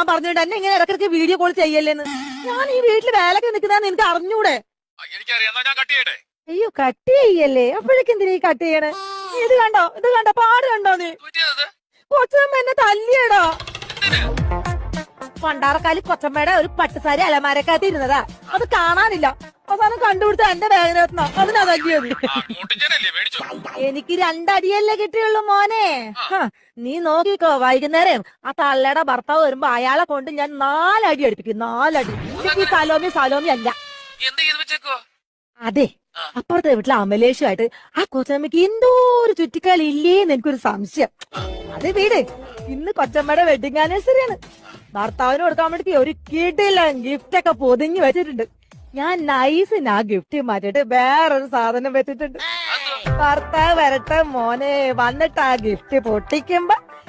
ഞാൻ പറഞ്ഞിട്ട് എന്നെ ഇങ്ങനെ ഇടയ്ക്കിടയ്ക്ക് വീഡിയോ കോൾ ചെയ്യല്ലേന്ന്. ഞാൻ ഈ വീട്ടിൽ വേലക്ക് നിൽക്കുന്ന എനിക്ക് അറിഞ്ഞൂടെ? അയ്യോ കട്ട് ചെയ്യല്ലേ? അപ്പോഴേക്കും എന്തിനാ ഈ കട്ട് ചെയ്യണേ? ഇത് കണ്ടോ? ഇത് കണ്ടോ? പാട് കണ്ടോ നീ? കൊച്ചമ്മ എന്നെ തല്ലിയടോ. പണ്ടാറക്കാലി കൊച്ചമ്മയുടെ ഒരു പട്ടുസാരി അലമാരക്കകത്ത് ഇരുന്നതാ. അത് കാണാനില്ല. അവസാനം കണ്ടുപിടിച്ച എന്റെ വേദന അതിനാ തല്ലിയത് മോട്ടിച്ചേനല്ലേ മേടിച്ചു. എനിക്ക് രണ്ടടിയല്ലേ കിട്ടിയുള്ളൂ മോനെ. നീ നോക്കിക്കോ വൈകുന്നേരം ആ തള്ളയുടെ ഭർത്താവ് വരുമ്പോ അയാളെ കൊണ്ട് ഞാൻ നാലടി അടുപ്പിക്കും നാലടി. എനിക്ക് സലോമി സലോമി അല്ല. അതെ അപ്പുറത്തെ വീട്ടിലെ അമലേഷുമായിട്ട് ആ കൊച്ചമ്മക്ക് എന്തോ ഒരു ഇല്ലേ ഇല്ലേന്ന് എനിക്കൊരു സംശയം. അത് വീട്. ഇന്ന് കൊച്ചമ്മയുടെ വെഡിങ് ആനിവേഴ്സറിയാണ് ഭർത്താവിന് കൊടുക്കാൻ വേണ്ടി ഒരു കിടിലൻ ഗിഫ്റ്റ് ഒക്കെ പൊതിഞ്ഞു വെച്ചിട്ടുണ്ട്. ഞാൻ നൈസിന് ആ ഗിഫ്റ്റ് മാറ്റിട്ട് വേറൊരു സാധനം വെച്ചിട്ടുണ്ട്? ഭർത്താവ് വരട്ടെ മോനെ വന്നിട്ട് ആ ഗിഫ്റ്റ് പൊട്ടിക്കുമ്പോ